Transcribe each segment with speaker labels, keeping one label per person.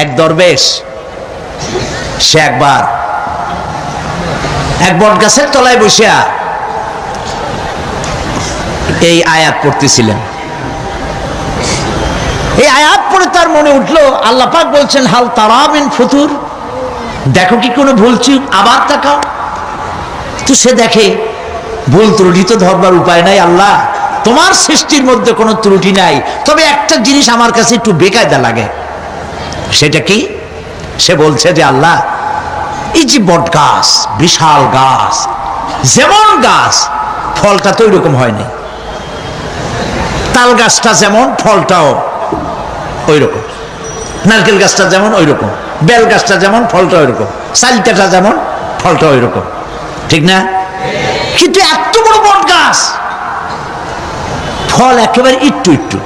Speaker 1: এক দরবেশ, সে একবার এক বট গাছের তলায় বসিয়া এই আয়াত পড়তেছিলেন। এই আয়াত পড়ে তার মনে উঠল, আল্লাহ পাক বলছেন, হাল তারাবিন ফুতুর। দেখো কি কোনো ভুল চুক আবার তাকাও। তো সে দেখে, ভুল ত্রুটি তো ধরবার উপায় নাই আল্লাহ। তোমার সৃষ্টির মধ্যে কোনো ত্রুটি নাই। তবে একটা জিনিস আমার কাছে একটু বেকায়দা লাগে। সেটা কি? সে বলছে যে আল্লাহ, এই যে বট গাছ, বিশাল গাছ, যেমন গাছ, ফলটা তো ওইরকম হয়নি তাল গাছটা যেমন, ফলটাও ওই রকম নারকেল গাছটা যেমন ওই রকম বেল গাছটা যেমন, ফলটা ওইরকম। রকম যেমন, ফলটা ওই রকম ঠিক না? কিন্তু এত বড় বট গাছ, ফল একেবারে একটু একটু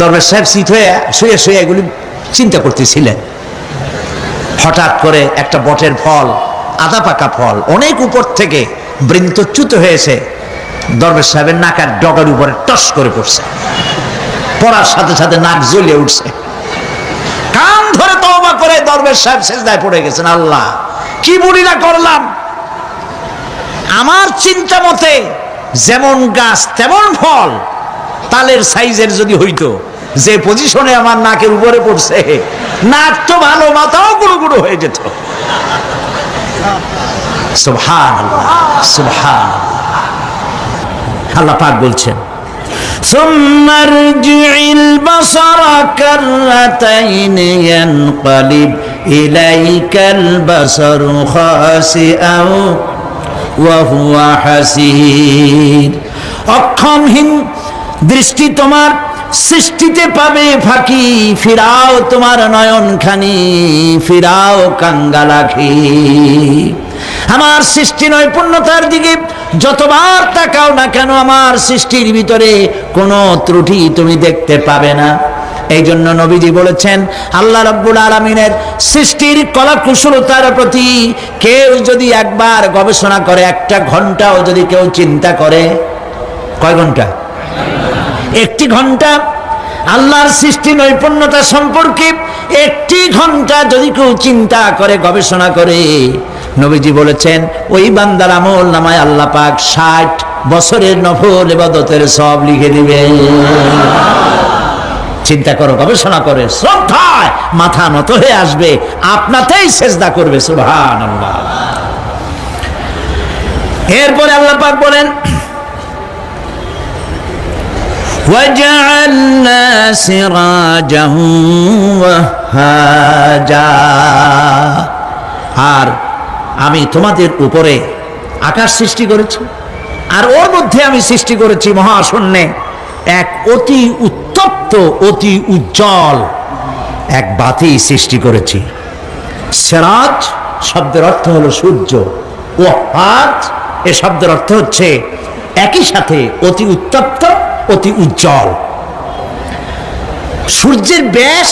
Speaker 1: দরবার সাহেব শীত হয়ে শুয়ে শুয়ে এগুলি চিন্তা করতেছিলেন। হঠাৎ করে একটা বটের ফল, আধা পাকা ফল, অনেক উপর থেকে বৃন্তচ্যুত হয়েছে। দরবেশ সাহেবের নাকার ডগার উপরে টস করে পড়ছে। পড়ার সাথে সাথে নাক জ্বলিয়ে উঠছে। কান ধরে তওবা করে দরবেশ সাহেব সেজদায় পড়ে গেছেন, আল্লাহ, কি বুড়িরা করলাম? আমার চিন্তা মতে যেমন গাছ, তেমন ফল তালের সাইজের যদি হইতো যে পজিশনে আমার নাকের উপরে পড়ছে নাক তো ভালো মাথাও গুঁড়ো গুঁড়ো হয়ে যেত সুবহান সুবহান আল্লাহ পাক বলছেন ثم ارجع البصر كرتين ينقلب إليك البصر خاسئا وهو حسير অক্ষমহীন দৃষ্টি তোমার সৃষ্টিতে পাবে ফাঁকি। ফিরাও তোমার নয়ন খানি ফিরাও কাঙ্গালাখি। আমার সৃষ্টি নৈপুণ্যতার দিকে, যতবার তাকাও না কেন আমার সৃষ্টির ভিতরে কোনো ত্রুটি তুমি দেখতে পাবে না। এই জন্য নবীজি বলেছেন, আল্লাহ রব্বুল আলমিনের সৃষ্টির কলা কুশলতার প্রতি কেউ যদি একবার গবেষণা করে, একটা ঘন্টাও যদি কেউ চিন্তা করে, কয় ঘণ্টা? একটি ঘণ্টা। আল্লাহর সৃষ্টি নৈপুণ্যতা সম্পর্কে একটি ঘণ্টা যদি কেউ চিন্তা করে, গবেষণা করে, নবীজি বলেছেন, ওই বান্দার আমল নামায় আল্লাহ পাক ষাট বছরের নফল এবাদতের সব লিখে দিবে চিন্তা করো, গবেষণা করে, শ্রদ্ধায় মাথা নত হয়ে আসবে, আপনাতেই সেজদা করবে সুভান এরপরে আল্লাহ পাক বলেন وجعلنا سراجا وهاجا আর আমি তোমাদের উপরে আকাশ সৃষ্টি করেছি আর ওর মধ্যে আমি সৃষ্টি করেছি মহাশূন্যে এক অতি উত্তপ্ত অতি উজ্জ্বল এক বাতি সৃষ্টি করেছি সেরাজ শব্দের অর্থ হলো সূর্য ও হাজ এ শব্দের অর্থ হচ্ছে একই সাথে অতি উত্তপ্ত অতি উজ্জ্বল। সূর্যের ব্যাস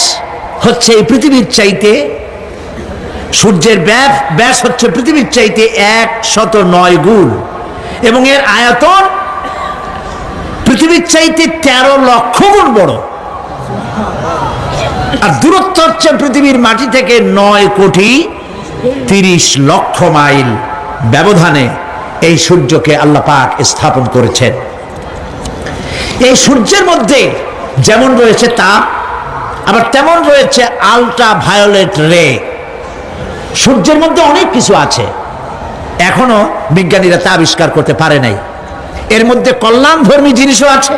Speaker 1: হচ্ছে এই পৃথিবীর চাইতে, সূর্যের ব্যাস ব্যাস হচ্ছে পৃথিবীর চাইতে এক শত নয় গুণ। এবং এর আয়তন পৃথিবীর চাইতে তেরো লক্ষ গুণ বড়। আর দূরত্ব হচ্ছে পৃথিবীর মাটি থেকে নয় কোটি তিরিশ লক্ষ মাইল ব্যবধানে এই সূর্যকে আল্লাহ পাক স্থাপন করেছেন। এই সূর্যের মধ্যে যেমন রয়েছে তাপ, আবার তেমন রয়েছে আলট্রা ভায়োলেট রে সূর্যের মধ্যে অনেক কিছু আছে। এখনও বিজ্ঞানীরা তা আবিষ্কার করতে পারে নাই। এর মধ্যে কল্যাণধর্মী জিনিসও আছে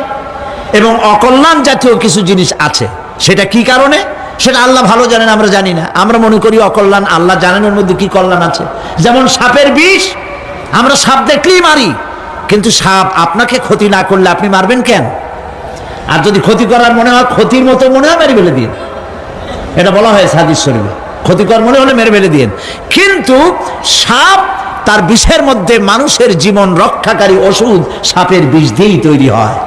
Speaker 1: এবং অকল্যাণ জাতীয় কিছু জিনিস আছে। সেটা কি কারণে? সেটা আল্লাহ ভালো জানেন, আমরা জানি না। আমরা মনে করি অকল্যাণ, আল্লাহ জানেন ওর মধ্যে কি কল্যাণ আছে। যেমন সাপের বিষ, আমরা সাপ দেখলেই মারি। কিন্তু সাপ আপনাকে ক্ষতি না করলে আপনি মারবেন কেন? আর যদি ক্ষতি করার মনে হয়, ক্ষতির মতো মনে হয়, মেরে ফেলে দিন এটা বলা হয় সাদিস শরীফে। ক্ষতিকর মনে হলে মেরে ফেলে দিন কিন্তু সাপ তার বিষের মধ্যে মানুষের জীবন রক্ষাকারী ওষুধ সাপের বিষ দিয়েই তৈরি হয়।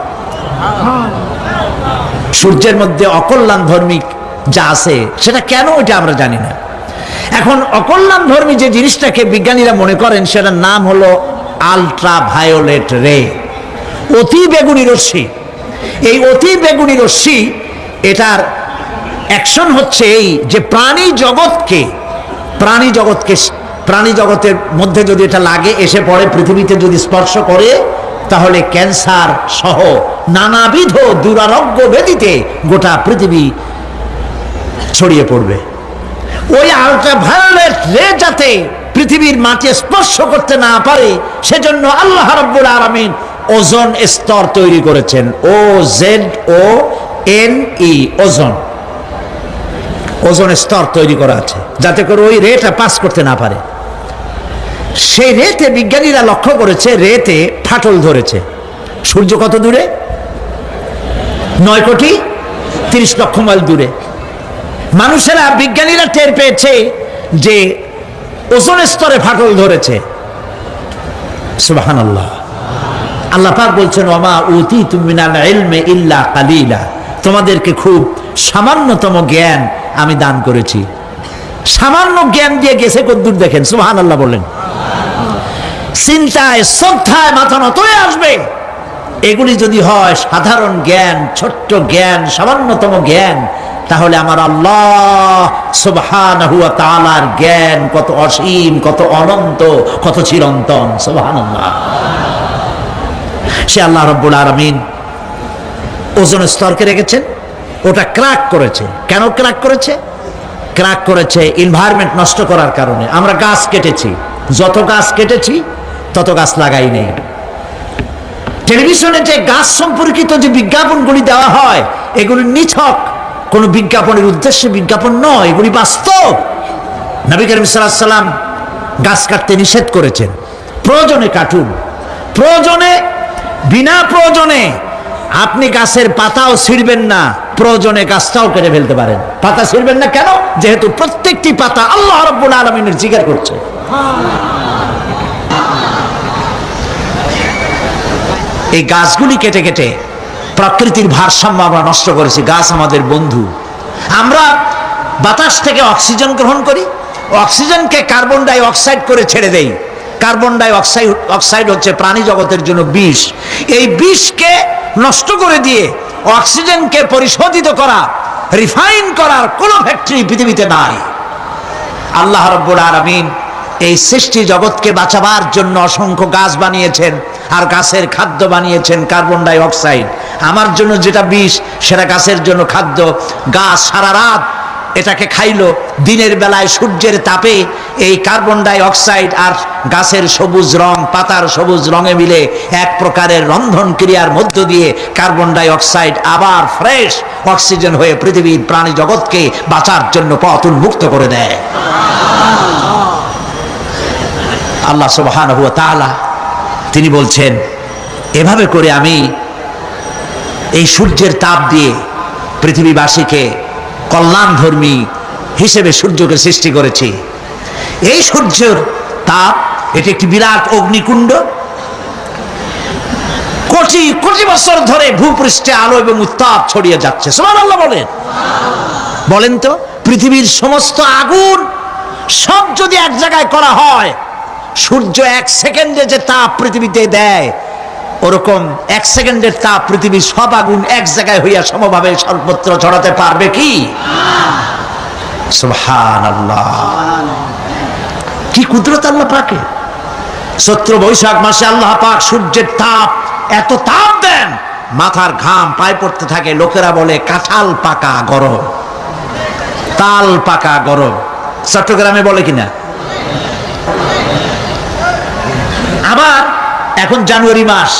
Speaker 1: সূর্যের মধ্যে অকল্যাণ ধর্মিক যা আছে, সেটা কেন ওইটা আমরা জানি না। এখন অকল্যাণ ধর্মী যে জিনিসটাকে বিজ্ঞানীরা মনে করেন, সেটার নাম হলো আলট্রা ভায়োলেট রে অতি বেগুনি রশ্মি। এই অতি বেগুনি রশ্মি, এটার অ্যাকশন হচ্ছে এই যে প্রাণী জগৎকে প্রাণী জগৎকে, প্রাণী জগতের মধ্যে যদি এটা লাগে, এসে পড়ে, পৃথিবীতে যদি স্পর্শ করে, তাহলে ক্যান্সার সহ নানাবিধ দুরারোগ্য ব্যাধিতে গোটা পৃথিবী ছড়িয়ে পড়বে। ওই আল্ট্রাভায়োলেট রে যাতে পৃথিবীর মাটি স্পর্শ করতে না পারে, সেজন্য আল্লাহ রাব্বুল আলামিন ওজন স্তর তৈরি করেছেন। ও জেড, ও এন, ই, ওজন। ওজন স্তর তৈরি করা আছে, যাতে করে ওই রেটা পাস করতে না পারে। সেই রেতে বিজ্ঞানীরা লক্ষ্য করেছে, রেতে ফাটল ধরেছে। সূর্য কত দূরে? নয় কোটি তিরিশ লক্ষ মাইল দূরে। মানুষেরা, বিজ্ঞানীরা টের পেয়েছে যে ওজন স্তরে ফাটল ধরেছে। বলছেন তোমাদেরকে খুব সামান্যতম জ্ঞান আমি দান করেছি। সামান্য জ্ঞান দিয়ে গেছে কদ্দূর দেখেন সুবাহান আল্লাহ বললেন চিন্তায়, শ্রদ্ধায়, মাথা নত হয়ে আসবে। এগুলি যদি হয়, সাধারণ জ্ঞান, ছোট্ট জ্ঞান, সামান্যতম জ্ঞান তাহলে আমার আল্লাহ সুবহানাহু ওয়া তাআলার জ্ঞান কত অসীম, কত অনন্ত, কত চিরন্তন। সুবহানাল্লাহ। সে আল্লাহ রব্বুল আলামিন ওজন স্তরকে রেখেছেন, ওটা ক্র্যাক করেছে। কেন ক্র্যাক করেছে? ক্র্যাক করেছে এনভায়রনমেন্ট নষ্ট করার কারণে। আমরা গাছ কেটেছি। যত গাছ কেটেছি, তত গাছ লাগাই নেই। টেলিভিশনে যে গাছ সম্পর্কিত যে বিজ্ঞাপনগুলি দেওয়া হয়, এগুলি নিছক। কোনো বিজ্ঞাপনের উদ্দেশ্যে বিজ্ঞাপন নয় এগুলি বাস্তব। নবী করিম সাল্লাম গাছ কাটতে নিষেধ করেছেন। প্রয়োজনে কাটুন। প্রয়োজনে, বিনা প্রয়োজনে আপনি গাছের পাতাও ছিঁড়বেন না, প্রয়োজনে গাছটাও কেটে ফেলতে পারেন। পাতা ছিঁড়বেন না কেন? যেহেতু প্রত্যেকটি পাতা আল্লাহ রব্বুল আলমিনের জিজ্ঞার করছে। এই গাছগুলি কেটে কেটে প্রকৃতির ভারসাম্য আমরা নষ্ট করেছি, গাছ আমাদের বন্ধু। আমরা বাতাস থেকে অক্সিজেন গ্রহণ করি, অক্সিজেনকে কার্বন ডাই অক্সাইড করে ছেড়ে দেই। কার্বন ডাই অক্সাইড অক্সাইড হচ্ছে প্রাণী জগতের জন্য বিষ। এই বিষকে নষ্ট করে দিয়ে অক্সিজেনকে পরিশোধিত করা, রিফাইন করার কোনো ফ্যাক্টরি পৃথিবীতে নাই। আল্লাহ রব্বুল আলমিন এই সৃষ্টি জগৎকে বাঁচাবার জন্য অসংখ্য গাছ বানিয়েছেন, আর গাছের খাদ্য বানিয়েছেন কার্বন ডাই অক্সাইড আমার জন্য যেটা বিষ, সেটা গাছের জন্য খাদ্য। গাছ সারা রাত এটাকে খাইলো। দিনের বেলায় সূর্যের তাপে এই কার্বন ডাই অক্সাইড আর গাছের সবুজ রং, পাতার সবুজ রঙে মিলে এক প্রকারের রন্ধন ক্রিয়ার মধ্য দিয়ে কার্বন ডাই অক্সাইড আবার ফ্রেশ অক্সিজেন হয়ে পৃথিবীর প্রাণী জগৎকে বাঁচার জন্য পথ উন্মুক্ত করে দেয়। আল্লাহ তাআলা তিনি বলছেন, এভাবে করে আমি এই সূর্যের তাপ দিয়ে পৃথিবীবাসীকে কল্যাণধর্মী হিসেবে সূর্যকে সৃষ্টি করেছি। এই সূর্যের তাপ, এটি একটি বিরাট অগ্নিকুণ্ড। কোটি কোটি বছর ধরে ভূপৃষ্ঠে আলো এবং উত্তাপ ছড়িয়ে যাচ্ছে। আল্লাহ বলেন। বলেন তো, পৃথিবীর সমস্ত আগুন সব যদি এক জায়গায় করা হয়, সূর্য এক সেকেন্ডে যে তাপ পৃথিবীতে দেয় ওরকম এক সেকেন্ডের তাপ পৃথিবীর সব আগুন এক জায়গায় হইয়া সমভাবে সর্বত্র ছড়াতে পারবে কি? কি কুদরত আল্লাহ পাকে? সত্র বৈশাখ মাসে আল্লাহ পাক সূর্যের তাপ এত তাপ দেন, মাথার ঘাম পায়ে পড়তে থাকে, লোকেরা বলে কাঁঠাল পাকা গরম। তাল পাকা গরম। চট্টগ্রামে বলে কিনা? এখন জানুয়ারি মাস।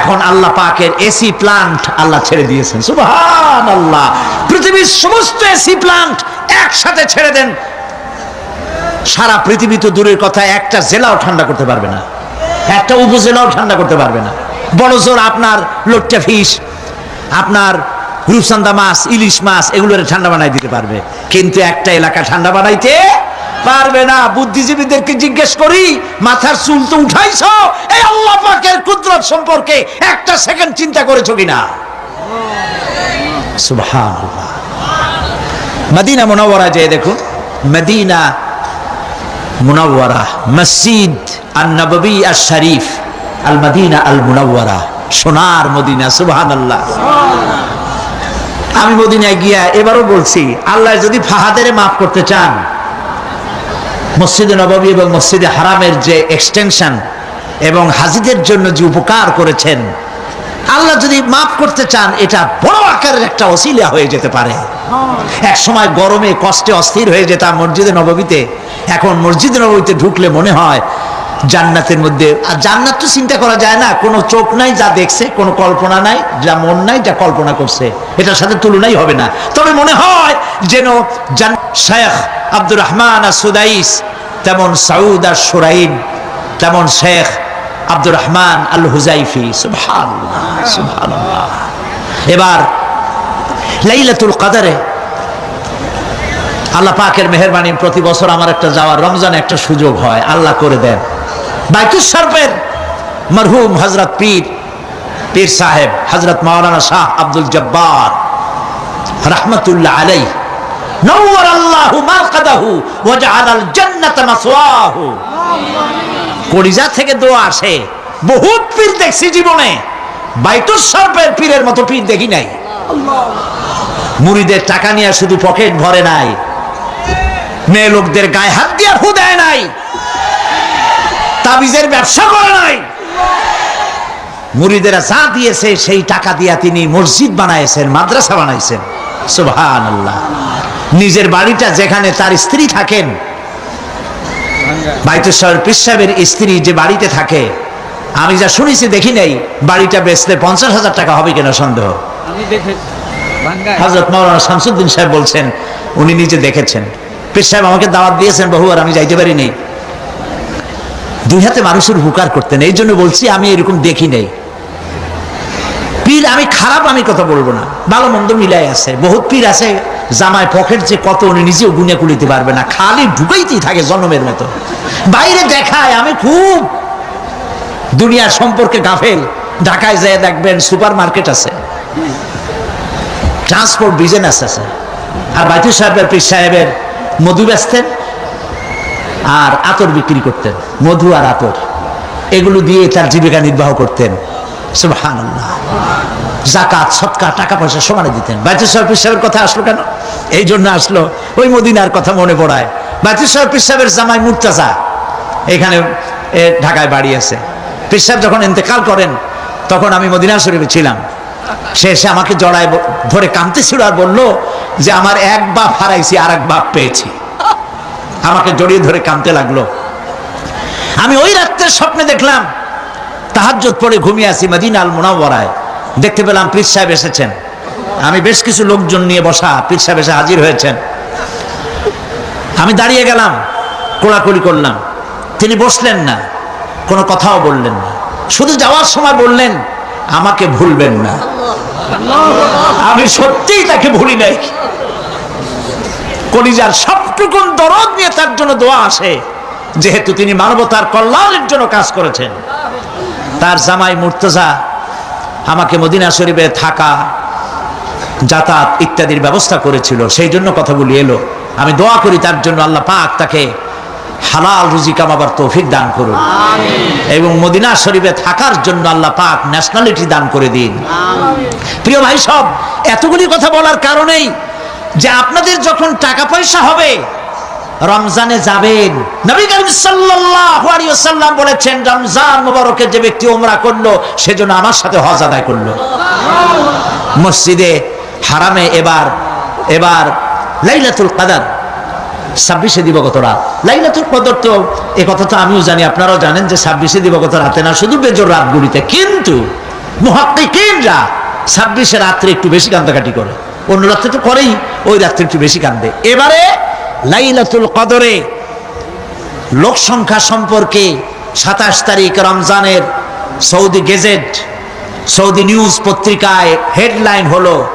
Speaker 1: এখন আল্লাহ পাকের এসি প্লান্ট আল্লাহ ছেড়ে দিয়েছেন। সুবহান আল্লাহ পৃথিবীর সমস্ত এসি প্লান্ট একসাথে ছেড়ে দেন। সারা পৃথিবী তো দূরের কথা, একটা জেলাও ঠান্ডা করতে পারবে না। একটা উপজেলাও ঠান্ডা করতে পারবে না। বড় জোর আপনার লোট্টা ফিশ আপনার রূপসান্দা মাছ, ইলিশ মাছ, এগুলোর ঠান্ডা বানাই দিতে পারবে। কিন্তু একটা এলাকা ঠান্ডা বানাইতে পারবে না। বুদ্ধিজীবীদেরকে জিজ্ঞেস করি, মাথার চুল তো উঠাইছ? এই আল্লাহ পাকের কুদরত সম্পর্কে একটা সেকেন্ড চিন্তা করেছ কিনা? সুবহানাল্লাহ। মদিনা মুনাওয়ারা যে দেখুন। মদিনা মুনাওয়ারা, মসজিদ আল নববী আর শরীফ আল মদিনা আল মুনাওয়ারা সোনার মদিনা, সুবহানাল্লাহ। আমি মদিনায় গিয়া এবারও বলছি, আল্লাহ যদি ফাহাদের মাফ করতে চান মসজিদে নববী এবং মসজিদে হারামের যে এক্সটেনশন এবং হাজিদের জন্য যে উপকার করেছেন আল্লাহ যদি মাফ করতে চান এটা বড় আকারের একটা অসিলা হয়ে যেতে পারে। এক সময় গরমে কষ্টে অস্থির হয়ে যেতাম মসজিদে নববীতে এখন মসজিদে নববীতে ঢুকলে মনে হয় জান্নাতের মধ্যে আর জান্নাত তো চিন্তা করা যায় না কোনো চোখ নাই যা দেখছে কোনো কল্পনা নাই যা মন নাই যা কল্পনা করছে এটার সাথে তুলনাই হবে না। তবে মনে হয় যেন শেখ আব্দুর রহমান সুদাইস, তেমন সাউদ আর সুরাইন, তেমন শেখ আব্দুর রহমান আল হুজাইফি এবার লাইলাতুল কাদারে আল্লাহ পাকের মেহরবানি প্রতি বছর আমার একটা যাওয়ার রমজানে একটা সুযোগ হয়, আল্লাহ করে দেন। বাইতুল শরফের মরহুম হজরত পীর পীর সাহেব হজরত মাওলানা শাহ আব্দুল জব্বার, রহমতুল্লাহ আলাই নওয়ার আল্লাহু মারকাদাহু ওয়া জাআলাল জান্নাতা মাসওয়াহু। কলিজা থেকে দোয়া আসে। বহুত পীর দেখছি জীবনে। বাইতুল শরফের পীরের মতো পীর দেখি নাই। মুড়িদের টাকা নিয়ে শুধু পকেট ভরে নাই। মেয়ে লোকদের গায়ে হাত দিয়ে হু দেয় নাই। তাবিজের ব্যবসা করে নাই। মুড়িদেরা যা দিয়েছে, সেই টাকা দিয়া তিনি মসজিদ বানাইছেন, মাদ্রাসা বানাইছেন। সুবহান আল্লাহ নিজের বাড়িটা যেখানে তার স্ত্রী থাকেন বাইতুশ্বর পীর সাহেবের স্ত্রী যে বাড়িতে থাকে আমি যা শুনেছি দেখি নাই বাড়িটা বেচলে পঞ্চাশ হাজার টাকা হবে কিনা সন্দেহ? হজরত মৌলানা শামসুদ্দিন সাহেব বলছেন উনি নিজে দেখেছেন। পীর সাহেব আমাকে দাওয়াত দিয়েছেন বহুবার আমি যাইতে পারি নেই। দুই হাতে মানুষের উপকার করতেন এই জন্য বলছি আমি এরকম দেখি নেই। পীর আমি খারাপ আমি কথা বলব না ভালো মন্দ মিলাই আছে বহুত পীর আছে জামায় পকেট যে কত, উনি নিজেও গুনে কুলিতে পারবে না। খালি ঢুকাইতেই থাকে জন্মের মতো। বাইরে দেখায়, আমি খুব দুনিয়ার সম্পর্কে গাফেল। ঢাকায় যেয়ে দেখবেন সুপার মার্কেট আছে। ট্রান্সপোর্ট বিজনেস আছে। আর বাইতুল সাহেবের, পীর সাহেবের মধু বেচতেন আর আতর বিক্রি করতেন। মধু আর আতর। এগুলো দিয়ে তার জীবিকা নির্বাহ করতেন। সুবহানাল্লাহ। জাকাত, সৎকা টাকা পয়সা সমানে দিতেন। বাইতুল সাহেব সাহেবের কথা আসলো কেন? এই জন্য আসলো। ওই মদিনার কথা মনে পড়ায়। বাইতুল সাহেব সাহেবের জামাই মুর্তাজা। এখানে ঢাকায় বাড়ি আছে। পীর সাহেব যখন ইন্তেকাল করেন, তখন আমি মদিনা শরীফে ছিলাম। সে এসে আমাকে জড়ায় ধরে কাঁদতেছিল আর বলল যে আমার এক বাপ হারাইছি আর এক বাপ পেয়েছি। আমাকে জড়িয়ে ধরে কাঁদতে লাগল। আমি ওই রাত্রের স্বপ্নে দেখলাম তাহাজ্জত পরে ঘুমিয়ে আছি মদিনা আল মুনাওয়ারায়। দেখতে পেলাম পীর সাহেব এসেছেন। আমি বেশ কিছু লোকজন নিয়ে বসা পীর সাহেব এসে হাজির হয়েছেন। আমি দাঁড়িয়ে গেলাম কোড়াকুড়ি করলাম। তিনি বসলেন না, কোনো কথাও বললেন না। শুধু যাওয়ার সময় বললেন, আমাকে ভুলবেন না। আমি সত্যিই তাকে ভুলি নাই। কলিজার সবটুকুন দরদ নিয়ে তার জন্য দোয়া আসে, যেহেতু তিনি মানবতার কল্যাণের জন্য কাজ করেছেন। তার জামাই মুর্তজা আমাকে মদিনা শরীফে থাকা যাতায়াত ইত্যাদির ব্যবস্থা করেছিল সেই জন্য কথাগুলি এলো। আমি দোয়া করি তার জন্য আল্লাহ পাক তাকে হালাল রুজি কামাবার তৌফিক দান করুন। এবং মদিনা শরীফে থাকার জন্য আল্লাহ পাক ন্যাশনালিটি দান করে দিন। প্রিয় ভাই সব এতগুলি কথা বলার কারণেই যে আপনাদের যখন টাকা পয়সা হবে রমজানে যাবেন। নবী করিম ওয়াসাল্লাম বলেছেন, রমজান মুবারকে যে ব্যক্তি ওমরা করল সেজন্য আমার সাথে হজ আদায় করল। মসজিদে হারামে এবার এবার লাইলাতুল কাদার ছাব্বিশে দিবগত রাত। লাইলাতুল কদর তো, এ কথা তো আমিও জানি, আপনারাও জানেন যে ছাব্বিশে দিবগত রাতে না, শুধু বেজোর রাতগুলিতে, কিন্তু মুহাক্কিকিনরা ছাব্বিশে রাত্রে একটু বেশি কান্দাকাটি করে। অন্য রাত্রে তো করেই, ওই রাত্রে একটু বেশি কান্দে। এবারে লাইলাতুল কদরে। লোক সংখ্যা সম্পর্কে সাতাশ তারিখ রমজানের সৌদি গেজেট, সৌদি নিউজ পত্রিকায় হেডলাইন হলো,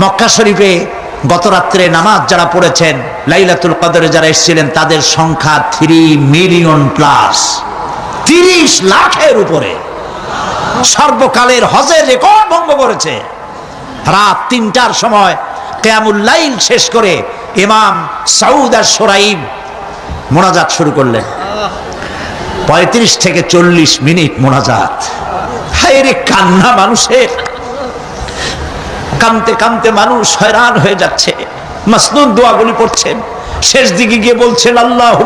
Speaker 1: মক্কা শরীফে গত রাত্রে নামাজ যারা পড়েছেন, লাইলাতুল কদরে যারা এসেছিলেন, তাদের সংখ্যা থ্রি মিলিয়ন প্লাস তিরিশ লাখের উপরে। সর্বকালের হজের রেকর্ড ভঙ্গ করেছে। রাত তিনটার সময় কেয়ামুল্লাইল শেষ করে ইমাম সাউদ আর সোরাইব মোনাজাত শুরু করলেন। পঁয়ত্রিশ থেকে চল্লিশ মিনিট মোনাজাত। হায় রে কান্না মানুষের। কামতে কামতে মানুষ হয়রান হয়ে যাচ্ছে। মাসনুদ দোয়াগুলি পড়ছেন। শেষ দিকে গিয়ে বলছেন আল্লাহ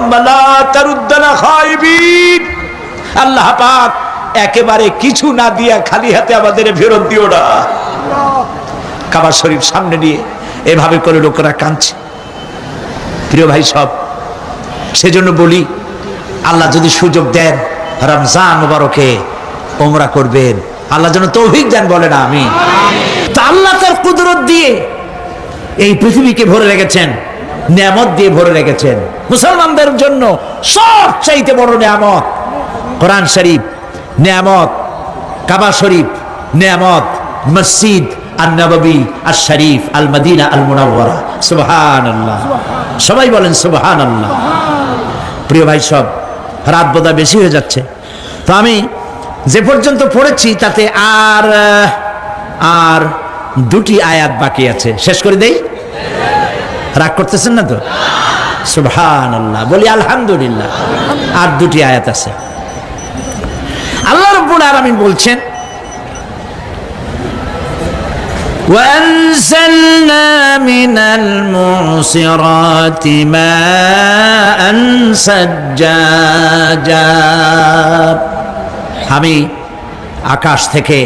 Speaker 1: আল্লাহ পাক একেবারে কিছু না দিয়া খালি হাতে আমাদের ফেরত দিও না। কাবার শরীফ সামনে নিয়ে এভাবে করে লোকেরা কাঁদছে। প্রিয় ভাই সব, সেজন্য বলি, আল্লাহ যদি সুযোগ দেন, রমজান মুবারকে ওমরা করবেন। আল্লাহ যেন তৌফিক দেন বলে না আমি তা আল্লাহ তার কুদরত দিয়ে এই পৃথিবীকে ভরে রেখেছেন, নিয়ামত দিয়ে ভরে রেখেছেন। মুসলমানদের জন্য সব চাইতে বড় নিয়ামত কোরআন শরীফ, নিয়ামত কাবা শরীফ, নিয়ামত মসজিদ আর নববী আর শরীফ আল মদিনা আল মুনাওয়ারা সুবহান আল্লাহ সবাই বলেন সুবহান আল্লাহ প্রিয় ভাই, সব রাত বোধহয় বেশি হয়ে যাচ্ছে। তো আমি যে পর্যন্ত পড়েছি, তাতে আর আর দুটি আয়াত বাকি আছে। শেষ করে দেই? রাগ করতেছেন না তো? সুবহান আল্লাহ বলি আলহামদুলিল্লাহ। আর দুটি আয়াত আছে। আল্লাহ রব্বুল আলামিন বলছেন وأنزلنا من المعصرات ماء سجاجا আমি আকাশ থেকে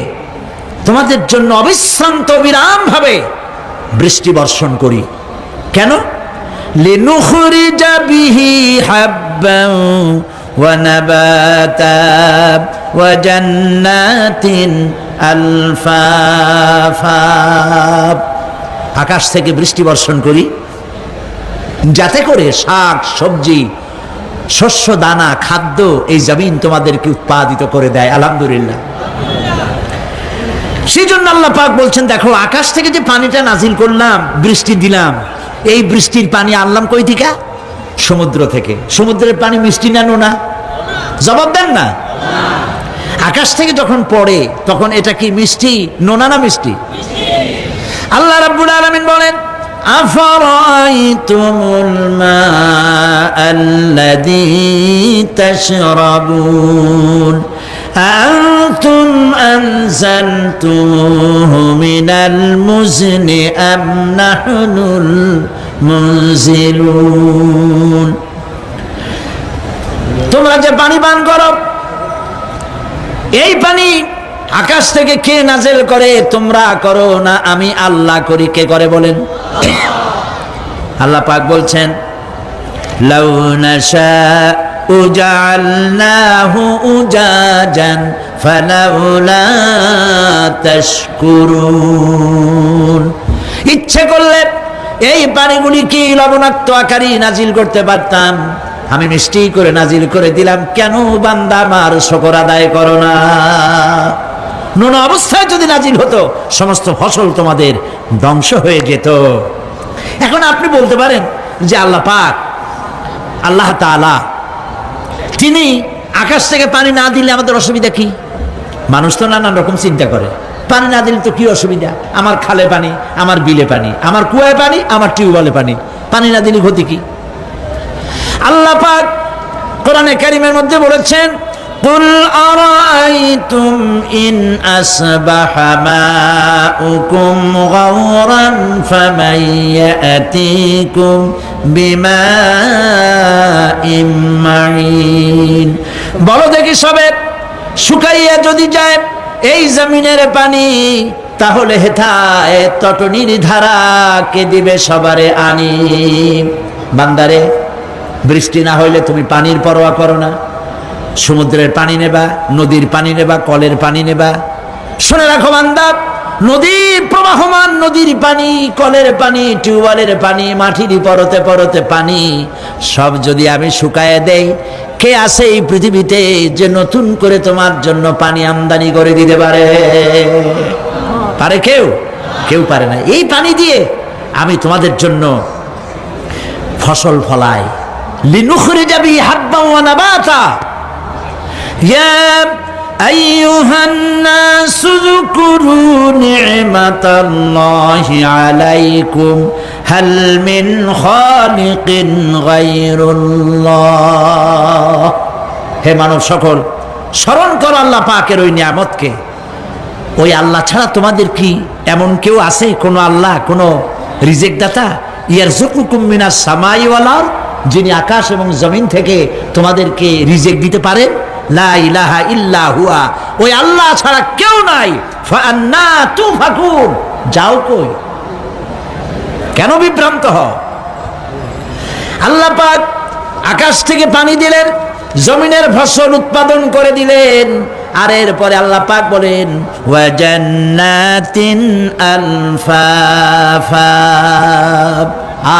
Speaker 1: তোমাদের জন্য অবিশ্রান্ত বিরাম ভাবে বৃষ্টি বর্ষণ করি কেন লিনুখরিজ বিহি হাব্বান ওয়া নাবাতা ওয়া জান্নাতিন আকাশ থেকে বৃষ্টি বর্ষণ করি। যাতে করে শাক, সবজি, শস্য, দানা, খাদ্য এই জমিন তোমাদেরকে উৎপাদিত করে দেয়, আলহামদুলিল্লাহ। সেই জন্য আল্লাহ পাক বলছেন, দেখো, আকাশ থেকে যে পানিটা নাজিল করলাম, বৃষ্টি দিলাম, এই বৃষ্টির পানি আনলাম কই থেকে? সমুদ্র থেকে। সমুদ্রের পানি মিষ্টি না জবাব দেন না? আকাশ থেকে যখন পড়ে তখন এটা কি মিষ্টি নোনা না মিষ্টি আল্লাহ রাব্বুল আলামিন বলেন আফরাইতুমুল মাআ আল্লাযী তাশরাবুন أأنتم أنزلتموه من المزن أم نحن المنزلون তোমরা যে পানি পান করো এই পানি আকাশ থেকে কে নাজেল করে? তোমরা করো না, আমি আল্লাহ করি। কে করে বলেন? আল্লাহ পাক বলছেন ইচ্ছে করলে এই পানিগুলি কি লবণাক্ত আকারই নাজিল করতে পারতাম? আমি মিষ্টি করে নাজিল করে দিলাম, কেন বান্দা আমার শকর আদায় করো না? নুন অবস্থায় যদি নাজিল হতো, সমস্ত ফসল তোমাদের ধ্বংস হয়ে যেত। এখন আপনি বলতে পারেন যে আল্লাহ পাক, আল্লাহ তাআলা, তিনি আকাশ থেকে পানি না দিলে আমাদের অসুবিধা কি? মানুষ তো নানান রকম চিন্তা করে। পানি না দিলে তো কি অসুবিধা? আমার খালে পানি, আমার বিলে পানি, আমার কুয়ায় পানি, আমার টিউবওয়েলে পানি। পানি না দিলে ক্ষতি কি? আল্লাহ পাক কোরআনে কারিমের মধ্যে বলেছেন قل أرأيتم إن أصبح ماؤكم غورا فمن يأتيكم بماء معين বলো দেখি সবে শুকাইয়া যদি যায় এই জমিনের পানি তাহলে হেথায় তটনির ধারা কে দিবে সবারে আনি বান্দারে বৃষ্টি না হইলে তুমি পানির পরোয়া করো না। সমুদ্রের পানি নেবা, নদীর পানি নেবা, কলের পানি নেবা। শুনে রাখো বান্দা, নদীর প্রবাহমান, নদীর পানি, কলের পানি, টিউবওয়েলের পানি, মাটির পরতে পরতে পানি, সব যদি আমি শুকায় দেই, কে আছে এই পৃথিবীতে যে নতুন করে তোমার জন্য পানি আমদানি করে দিতে পারে? পারে কেউ? কেউ পারে না। এই পানি দিয়ে আমি তোমাদের জন্য ফসল ফলাই। লিনুখরে যাবি হাব্বা ওয়া নাবাতা يا أيها الناس اذكروا نعمة الله عليكم هل من خالق غير الله হে মানব সকল স্মরণ করো আল্লাহ পাকের ওই নিয়ামতকে ওই আল্লাহ ছাড়া তোমাদের কি এমন কেউ আছে কোনো আল্লাহ কোনো রিজেক্ট দাতা ইয়ার জুকুকুমিনা সামাইওয়ালার যিনি আকাশ এবং জমিন থেকে তোমাদেরকে রিজেক্ট দিতে পারেন লা ইলাহা ইল্লা ওই আল্লাহ ছাড়া কেউ নাই। তুফাকুন। যাও কই? কেন বিভ্রান্ত হও? আল্লাহ পাক আকাশ থেকে পানি দিলেন, জমিনের ফসল উৎপাদন করে দিলেন, আর এরপরে আল্লাহ পাক বলেন, ওয়াজান্নাতিন আলফাফা।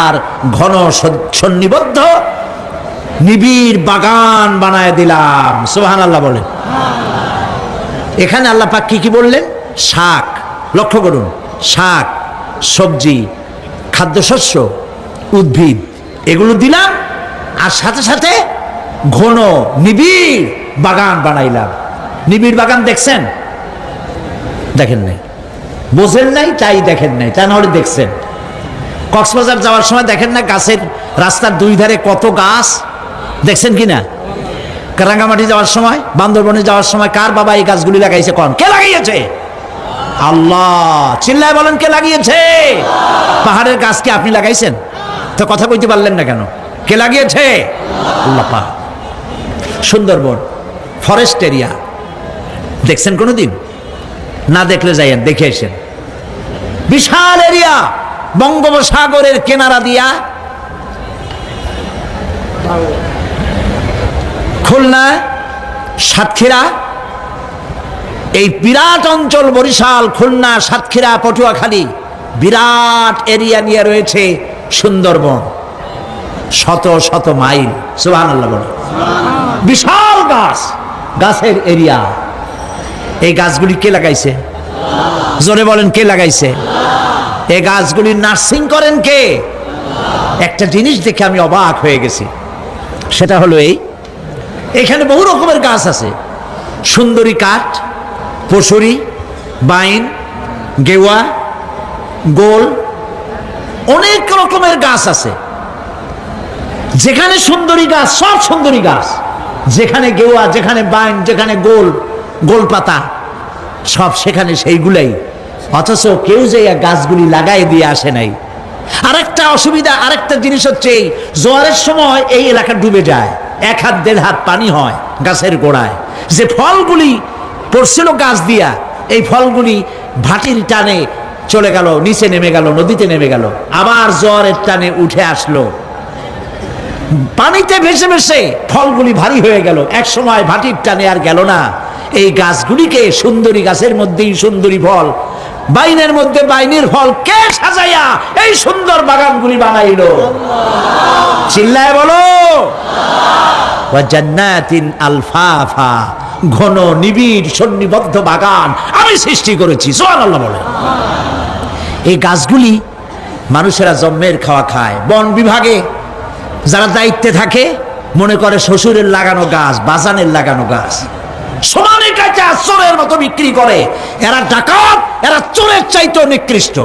Speaker 1: আর ঘন সন্নিবদ্ধ নিবিড় বাগান বানায় দিলাম। সুবহান আল্লাহ বলেন। এখানে আল্লাহ পাক কি কি বললেন? শাক, লক্ষ্য করুন, শাক, সবজি, খাদ্যশস্য, উদ্ভিদ, এগুলো দিলাম, আর সাথে সাথে ঘন নিবিড় বাগান বানাইলাম। নিবিড় বাগান দেখছেন? দেখেন নাই। বোঝেন নাই, তাই দেখেন নাই, তা নাহলে দেখছেন। কক্সবাজার যাওয়ার সময় দেখেন না গাছের রাস্তার দুই ধারে কত গাছ? দেখছেন কি না? রাঙ্গামাটি যাওয়ার সময়, বান্দরবনে যাওয়ার সময় কার বাবা এই গাছগুলি লাগাইছে কন? কে লাগিয়েছে? আল্লাহ! চিল্লায় বলেন, কে লাগিয়েছে? পাহাড়ের গাছ কি আপনি লাগাইছেন? তো কথা কইতে পারলেন না কেন? কে লাগিয়েছে? সুন্দরবন ফরেস্ট এরিয়া দেখছেন কোনোদিন? না দেখলে যাইয়েন, দেখে এসেন বিশাল এরিয়া বঙ্গোপসাগরের কেনারা দিয়া খুলনা, সাতক্ষীরা, এই বিরাট অঞ্চল বরিশাল, খুলনা, সাতক্ষীরা, পটুয়াখালী, বিরাট এরিয়া নিয়ে রয়েছে সুন্দরবন। শত শত মাইল। সুবাহ বিশাল গাছ, গাছের এরিয়া। এই গাছগুলি কে লাগাইছে? জোরে বলেন, কে লাগাইছে? এই গাছগুলি নার্সিং করেন কে? একটা জিনিস দেখে আমি অবাক হয়ে গেছি। সেটা হলো এই, এখানে বহু রকমের গাছ আছে। সুন্দরী কাঠ, পশুরি, বাইন, গেওয়া, গোল, অনেক রকমের গাছ আছে। যেখানে সুন্দরী গাছ, সব সুন্দরী গাছ। যেখানে গেওয়া, যেখানে বাইন, যেখানে গোল গোল পাতা, সব সেখানে সেইগুলাই। অথচ কেউ যে গাছগুলি লাগাই দিয়ে আসে নাই। আরেকটা অসুবিধা, আরেকটা জিনিস হচ্ছে এই, জোয়ারের সময় এই এলাকা ডুবে যায়। এক হাত, দেড় হাত পানি হয় গাছের গোড়ায়। যে ফলগুলি পড়ছিল গাছ দিয়া, এই ফলগুলি ভাটির টানে চলে গেল, নিচে নেমে গেল, নদীতে নেমে গেল। আবার জ্বরের টানে উঠে আসলো। পানিতে ভেসে ভেসে ফলগুলি ভারী হয়ে গেল। এক সময় ভাটির টানে আর গেল না। এই গাছগুলিকে সুন্দরী গাছের মধ্যেই সুন্দরী ফল বাইনের মধ্যে বাইনের ফল কে সাজাইয়া এই সুন্দর বাগানগুলি বানাইলো? চিল্লায় বলো। আলফাফা, ঘন নিবিড় সন্নিবদ্ধ বাগান আমি সৃষ্টি করেছি সোহান আল্লাহ বলে। এই গাছগুলি মানুষেরা জন্মের খাওয়া খায়। বন বিভাগে যারা দায়িত্বে থাকে, মনে করে শ্বশুরের লাগানো গাছ, বাজানের লাগানো গাছ। সমানে চোরের মতো বিক্রি করে। এরা ডাকাত, এরা চোরের চাইতেও নিকৃষ্ট।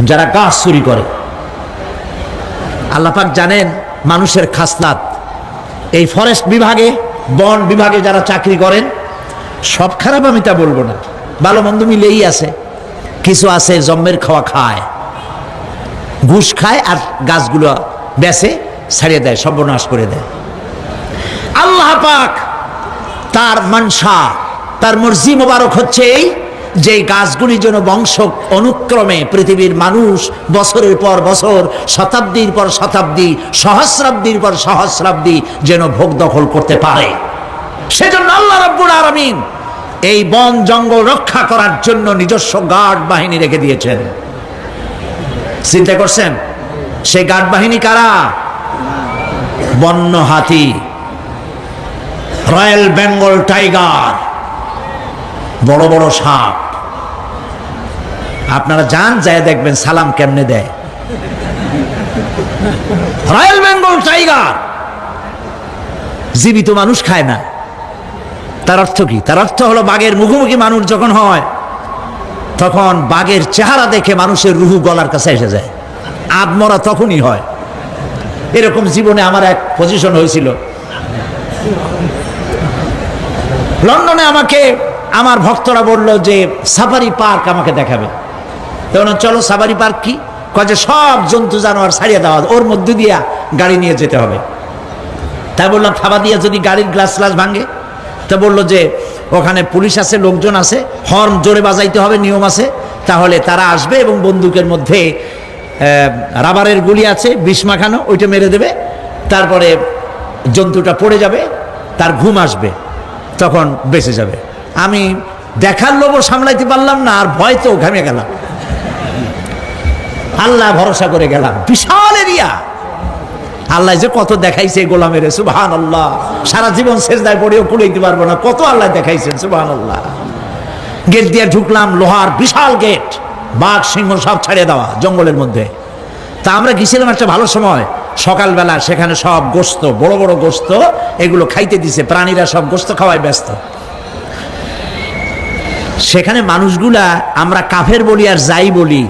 Speaker 1: যারা গাছ চুরি করে। আল্লাপাক জানেন মানুষের খাসলাত এই ফরেস্ট বিভাগে, বন বিভাগে যারা চাকরি করেন, সব খারাপ আমি তা বলব না। ভালো মন্দ মিলেই আছে। কিছু আছে জম্মের খাওয়া খায়। ঘুষ খায় আর গাছগুলো বেচে ছাড়িয়ে দেয়, সর্বনাশ করে দেয়। আল্লাহ পাক তার মানসা, তার মর্জি মোবারক হচ্ছে এই যে গাছগুলি যেন বংশ অনুক্রমে পৃথিবীর মানুষ বছরের পর বছর, শতাব্দীর পর শতাব্দী, সহস্রাব্দীর পর সহস্রাব্দী যেন ভোগ দখল করতে পারে। সেজন্য আল্লাহ রাব্বুল আলামিন এই বন জঙ্গল রক্ষা করার জন্য নিজস্ব গার্ড বাহিনী রেখে দিয়েছেন। চিন্তা করছেন? সেই গার্ড বাহিনী কারা? বন্য হাতি। Royal Bengal tiger. বড় বড় সাপ। আপনারা যান, যায় দেখবেন সালাম কেমনে দেয়। Royal Bengal tiger. জীবিত মানুষ খায় না। তার অর্থ কি? তার অর্থ হলো বাঘের মুখোমুখি মানুষ যখন হয়, তখন বাঘের চেহারা দেখে মানুষের রুহু গলার কাছে এসে যায়। আদমরা তখনই হয়। এরকম জীবনে আমার এক পজিশন হয়েছিল। লন্ডনে আমাকে, আমার ভক্তরা বলল যে, সাফারি পার্ক আমাকে দেখাবে। তখন চলো, সাফারি পার্ক কি? কয়ে সব জন্তু জানোয়ার ছাড়িয়ে দেওয়া ওর মধ্যে দিয়া গাড়ি নিয়ে যেতে হবে। তাই বললাম, থাবা দিয়ে যদি গাড়ির গ্লাস গ্লাস ভাঙে? তা বলল যে, ওখানে পুলিশ আছে, লোকজন আছে, হর্ন জোরে বাজাইতে হবে, নিয়ম আছে, তাহলে তারা আসবে এবং বন্দুকের মধ্যে রাবারের গুলি আছে, বিষ মাখানো, ওইটা মেরে দেবে, তারপরে জন্তুটা পড়ে যাবে, তার ঘুম আসবে। তখন বেঁচে যাবে। আমি দেখার লোভও সামলাইতে পারলাম না, আর ভয় তো ঘামে গেলাম। আল্লাহ ভরসা করে গেলাম। বিশাল এরিয়া। আল্লাহ যে কত দেখাইছে গোলামের সুবহান আল্লাহ সারা জীবন শেষ শেষদায় পড়েও কুলাইতে পারব না, কত আল্লাহ দেখাইছেন সুবহান আল্লাহ গেট দিয়ে ঢুকলাম, লোহার বিশাল গেট। বাঘ, সিংহ সব ছাড়িয়ে দেওয়া, জঙ্গলের মধ্যে। তা আমরা গেছিলাম একটা ভালো সময়। সকালবেলা সেখানে সব গোস্ত, বড় বড় গোস্ত, এগুলো খাইতে দিছে। প্রাণীরা সব গোস্ত খাওয়ায় ব্যস্ত। সেখানে মানুষগুলা, আমরা কাফের বলি আর যাই বলি,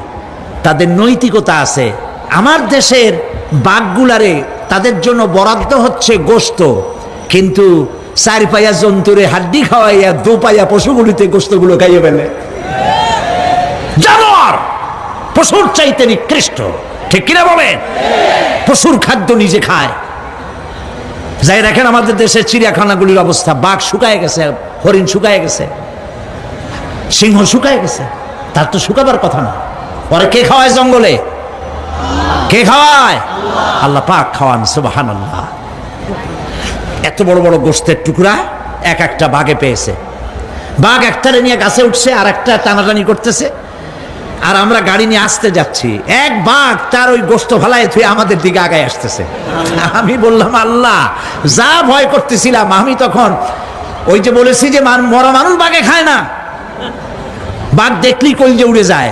Speaker 1: তাদের নৈতিকতা আছে। আমার দেশের বাঘগুলারে, তাদের জন্য বরাদ্দ হচ্ছে গোস্ত। কিন্তু চার পায়া জন্তুরে হাড্ডি খাওয়াইয়া দু পায়া পশুগুলিতে গোস্তগুলো খাইয়ে ফেলে। জানোয়ার, পশুর চাইতে নিকৃষ্ট। ঠিক কিনা বলেন? পশুর খাদ্য নিজে খায়। যাই দেখেন, আমাদের দেশের চিড়িয়াখানাগুলির অবস্থা, বাঘ শুকায় গেছে, হরিণ শুকায় গেছে, সিংহ শুকায় গেছে, তার তো শুকাবার কথা না। পরে কে খাওয়ায় জঙ্গলে? কে খাওয়ায়? আল্লাহ পাক খাওয়ান সুবাহান আল্লাহ এত বড় বড় গোস্তের টুকরা এক একটা বাঘে পেয়েছে। বাঘ একটারে নিয়ে গাছে উঠছে আর একটা টানাটানি করতেছে। আর আমরা গাড়ি নিয়ে আসতে যাচ্ছি। এক বাঘ তার ওই গোস্ত ফালায় থুয়ে আমাদের দিকে আগায় আসতেছে। আমি বললাম, আল্লাহ, যা ভয় করতেছিলাম, আমি তখন ওই যে বলেছি যে মরা মানুষ বাঘে খায় না। বাঘ দেখলি কলজে উড়ে যায়।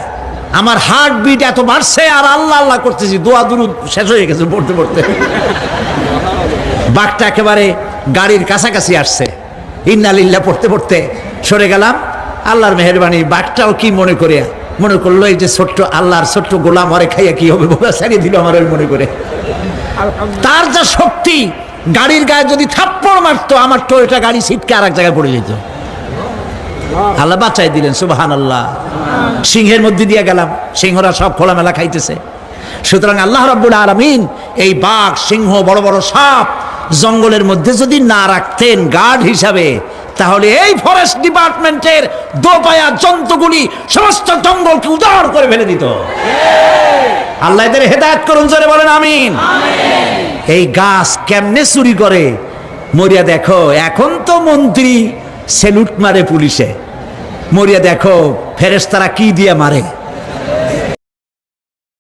Speaker 1: আমার হার্ট বিট এত বাড়ছে আর আল্লাহ আল্লাহ করতেছি। দোয়া, দুরুদ শেষ হয়ে গেছে পড়তে পড়তে। বাঘটা একেবারে গাড়ির কাছাকাছি আসছে। ইন্নালিল্লা পড়তে পড়তে সরে গেলাম। আল্লাহর মেহরবানি, বাঘটাও কি মনে করে মনে করল এই যে ছোট্ট আল্লাহর ছোট্ট গোলাম হরে খাইয়া কি হবে? বোকা ছাড়িয়ে দিল আমার ওই মনে করে। তার যা শক্তি, গাড়ির গায়ে যদি থাপ্পড় মারতো, আমার টয়োটা গাড়ি সিটকে আর এক জায়গায় পড়ে যেত। আল্লাহ বাঁচাই দিলেন সুবাহান আল্লাহ সিংহের মধ্যে দিয়ে গেলাম, সিংহরা সব খোলামেলা খাইতেছে। সুতরাং আল্লাহ রাব্বুল আলমিন এই বাঘ, সিংহ, বড় বড় সাপ জঙ্গলের মধ্যে যদি না রাখতেন, গার্ড হিসাবে তাহলে এই ফরেস্ট ডিপার্টমেন্টের দোপায়া জন্তুগুলি সমস্ত জঙ্গলকে উদাহরণ করে ফেলে দিত। আল্লাহ এদের হেদায়ত করুন জোরে বলেন আমিন। এই গাছ কেমনে চুরি করে? মরিয়া দেখো এখন তো মন্ত্রী সেলুট মারে পুলিশে। মরিয়া দেখো ফেরেস্তারা কি দিয়ে মারে?